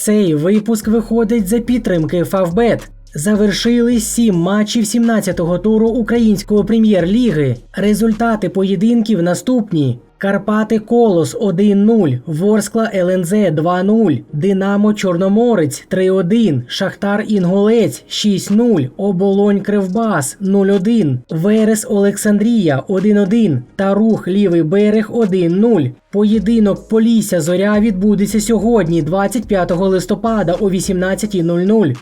Цей випуск виходить за підтримки Фавбет. Завершили сім матчів 17-го туру української прем'єр-ліги. Результати поєдинків наступні: Карпати Колос 1-0, Ворскла ЛНЗ 2-0, Динамо Чорноморець 3-1, Шахтар Інгулець 6-0, Оболонь Кривбас 0-1, Верес Олександрія 1-1 та Рух Лівий берег 1-0. Поєдинок Полісся Зоря відбудеться сьогодні, 25 листопада о 18.00.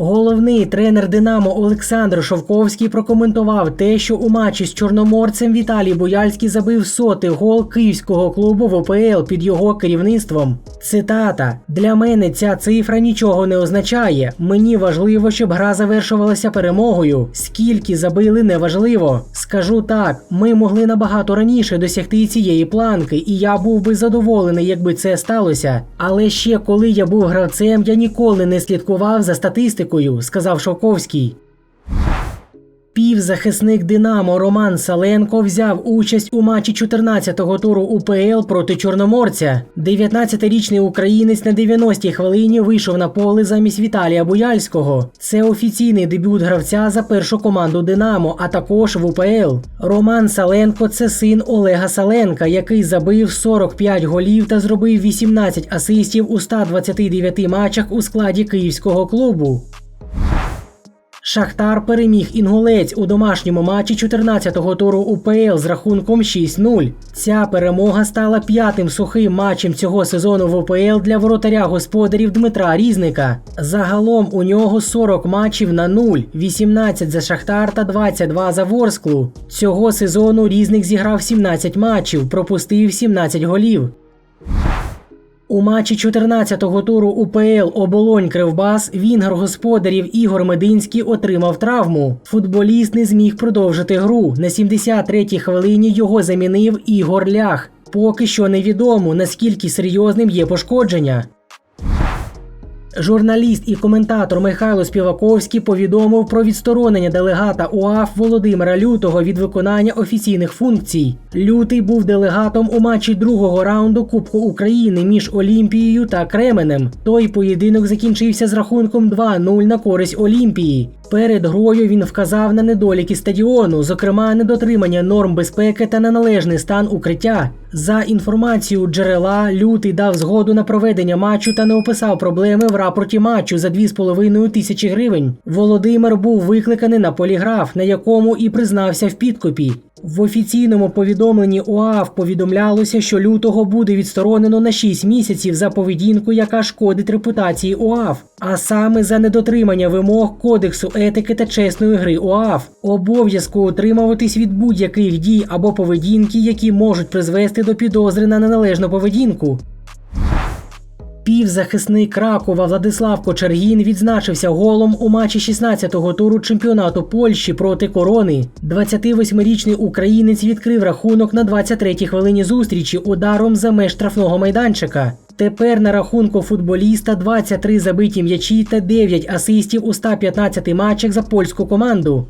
Головний тренер Динамо Олександр Шовковський прокоментував те, що у матчі з чорноморцем Віталій Бояльський забив сотий гол київського клубу в ОПЛ під його керівництвом. Цитата: для мене ця цифра нічого не означає. Мені важливо, щоб гра завершувалася перемогою. Скільки забили, неважливо. Скажу так: ми могли набагато раніше досягти цієї планки, і я був би задоволений, якби це сталося. Але ще коли я був гравцем, я ніколи не слідкував за статистикою, сказав Шовковський. Півзахисник Динамо Роман Саленко взяв участь у матчі 14-го туру УПЛ проти Чорноморця. 19-річний українець на 90-й хвилині вийшов на поле замість Віталія Буяльського. Це офіційний дебют гравця за першу команду Динамо, а також в УПЛ. Роман Саленко це син Олега Саленка, який забив 45 голів та зробив 18 асистів у 129 матчах у складі київського клубу. Шахтар переміг інгулець у домашньому матчі 14-го туру УПЛ з рахунком 6-0. Ця перемога стала п'ятим сухим матчем цього сезону в УПЛ для воротаря господарів Дмитра Різника. Загалом у нього 40 матчів на 0, 18 за Шахтар та 22 за Ворсклу. Цього сезону Різник зіграв 17 матчів, пропустив 17 голів. У матчі 14-го туру УПЛ Оболонь Кривбас вінгер господарів Ігор Мединський отримав травму. Футболіст не зміг продовжити гру. На 73-й хвилині його замінив Ігор Лях. Поки що невідомо наскільки серйозним є пошкодження. Журналіст і коментатор Михайло Співаковський повідомив про відсторонення делегата УАФ Володимира Лютого від виконання офіційних функцій. Лютий був делегатом у матчі другого раунду Кубку України між Олімпією та Кременем. Той поєдинок закінчився з рахунком 2-0 на користь Олімпії. Перед грою він вказав на недоліки стадіону, зокрема недотримання норм безпеки та неналежний стан укриття. За інформацією джерела, лютий дав згоду на проведення матчу та не описав проблеми в рапорті матчу за 2,5 тисячі гривень. Володимир був викликаний на поліграф, на якому і признався в підкупі. В офіційному повідомленні УАФ повідомлялося, що лютого буде відсторонено на 6 місяців за поведінку, яка шкодить репутації УАФ, а саме за недотримання вимог Кодексу етики та чесної гри УАФ, обов'язку утримуватись від будь-яких дій або поведінки, які можуть призвести до підозри на неналежну поведінку. Півзахисник Кракова Владислав Кочергін відзначився голом у матчі 16-го туру чемпіонату Польщі проти корони. 28-річний українець відкрив рахунок на 23-й хвилині зустрічі ударом за меж штрафного майданчика. Тепер на рахунку футболіста 23 забиті м'ячі та 9 асистів у 115 матчах за польську команду.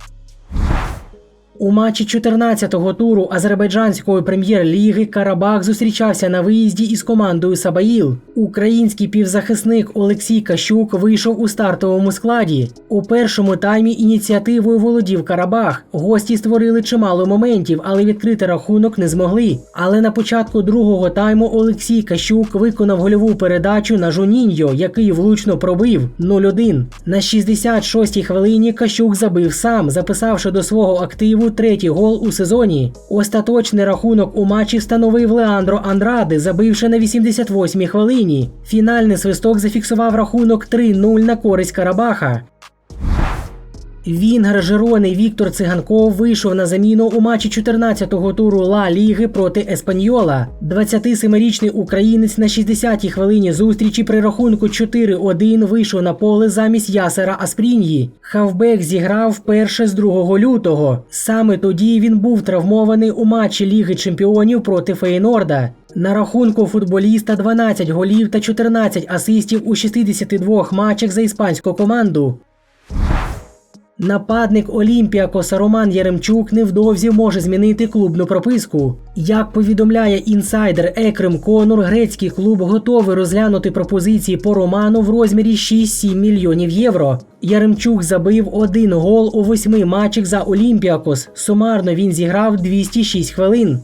У матчі 14-го туру азербайджанської прем'єр-ліги Карабах зустрічався на виїзді із командою Сабаїл. Український півзахисник Олексій Кащук вийшов у стартовому складі. У першому таймі ініціативою володів Карабах. Гості створили чимало моментів, але відкрити рахунок не змогли. Але на початку другого тайму Олексій Кащук виконав гольову передачу на Жуніньо, який влучно пробив 0-1. На 66-й хвилині Кащук забив сам, записавши до свого активу третій гол у сезоні. Остаточний рахунок у матчі встановив Леандро Андраде, забивши на 88-й хвилині. Фінальний свисток зафіксував рахунок 3-0 на користь Карабаха. Вінгер Жирони Віктор Циганков вийшов на заміну у матчі 14-го туру Ла Ліги проти Еспаньола. 27-річний українець на 60-й хвилині зустрічі при рахунку 4-1 вийшов на поле замість Ясера Аспріньї. Хавбек зіграв вперше з 2 лютого. Саме тоді він був травмований у матчі Ліги Чемпіонів проти Фейнорда. На рахунку футболіста 12 голів та 14 асистів у 62 матчах за іспанську команду. Нападник Олімпіакоса Роман Яремчук невдовзі може змінити клубну прописку. Як повідомляє інсайдер Екрем Конур, грецький клуб готовий розглянути пропозиції по Роману в розмірі 6-7 мільйонів євро. Яремчук забив один гол у восьми матчах за Олімпіакос. Сумарно він зіграв 206 хвилин.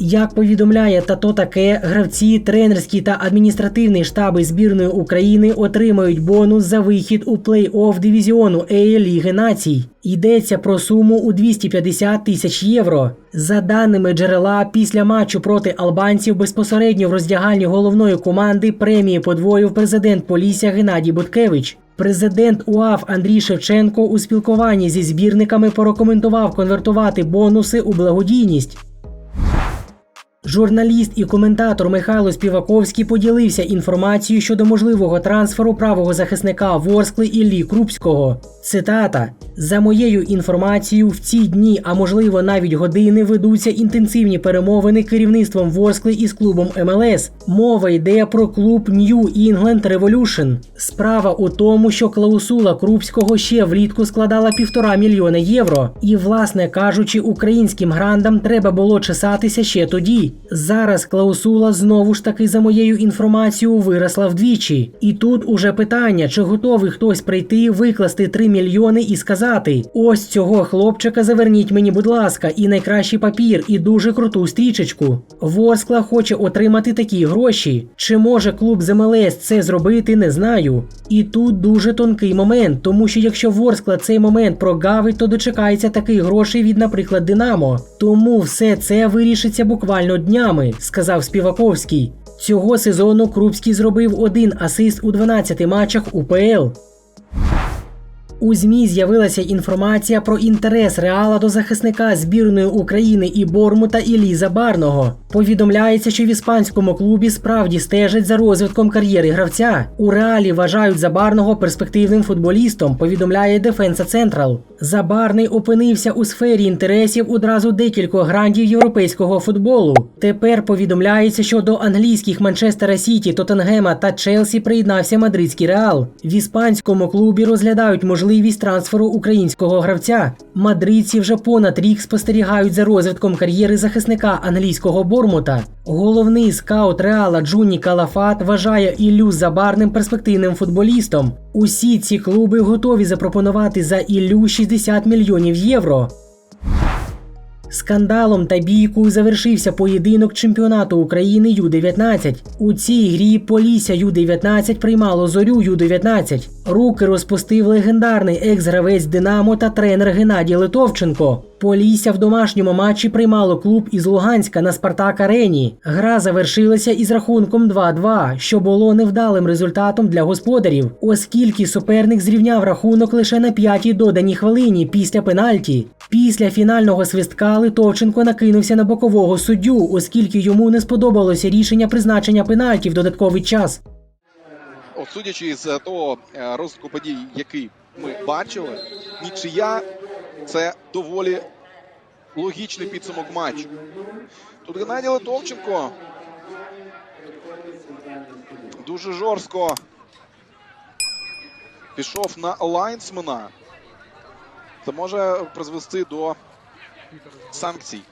Як повідомляє тато таке, гравці, тренерські та адміністративний штаби збірної України отримають бонус за вихід у плей-офф дивізіону Ліги Націй. Йдеться про суму у 250 тисяч євро. За даними джерела, після матчу проти албанців безпосередньо в роздягальні головної команди премії подвоїв президент Полісся Геннадій Буткевич. Президент УАФ Андрій Шевченко у спілкуванні зі збірниками порекомендував конвертувати бонуси у благодійність. Журналіст і коментатор Михайло Співаковський поділився інформацією щодо можливого трансферу правого захисника Ворскли Іллі Крупського. Цитата: за моєю інформацією, в ці дні, а можливо навіть години, ведуться інтенсивні перемовини керівництвом Ворскли із клубом МЛС. Мова йде про клуб New England Revolution. Справа у тому, що клаусула Крупського ще влітку складала півтора мільйона євро. І, власне кажучи, українським грандам треба було чесатися ще тоді. Зараз клаусула знову ж таки за моєю інформацією виросла вдвічі. І тут уже питання, чи готовий хтось прийти, викласти 3 мільйони і сказати: ось цього хлопчика заверніть мені, будь ласка, і найкращий папір, і дуже круту стрічечку. Ворскла хоче отримати такі гроші. Чи може клуб з МЛС це зробити, не знаю. І тут дуже тонкий момент, тому що якщо Ворскла цей момент прогавить, то дочекається таких грошей від, наприклад, Динамо. Тому все це вирішиться буквально днями, сказав Співаковський. Цього сезону Крупський зробив один асист у 12 матчах УПЛ. У ЗМІ з'явилася інформація про інтерес Реала до захисника збірної України і Бормута Іллі Забарного. Повідомляється, що в іспанському клубі справді стежать за розвитком кар'єри гравця. У реалі вважають Забарного перспективним футболістом. Повідомляє Дефенса Централ. Забарний опинився у сфері інтересів одразу декількох грандів європейського футболу. Тепер повідомляється, що до англійських Манчестера Сіті, Тоттенгема та Челсі приєднався мадридський реал. В іспанському клубі розглядають можливість трансферу українського гравця. Мадридці вже понад рік спостерігають за розвитком кар'єри захисника англійського Бормута. Головний скаут Реала Джуні Калафат вважає Іллю Забарним перспективним футболістом. Усі ці клуби готові запропонувати за Іллю 60 мільйонів євро. Скандалом та бійкою завершився поєдинок чемпіонату України Ю-19. У цій грі Полісся Ю-19 приймало зорю Ю-19. Руки розпустив легендарний екс-гравець Динамо та тренер Геннадій Литовченко. Полісся в домашньому матчі приймало клуб із Луганська на Спартак Арені. Гра завершилася із рахунком 2-2, що було невдалим результатом для господарів, оскільки суперник зрівняв рахунок лише на п'ятій доданій хвилині після пенальті. Після фінального свистка Литовченко накинувся на бокового суддю, оскільки йому не сподобалося рішення призначення пенальті в додатковий час. От судячи з того е, розвитку подій, який ми бачили, нічия це доволі логічний підсумок матчу. Тут Геннадій Литовченко дуже жорстко пішов на лайнсмена. Це може призвести до санкцій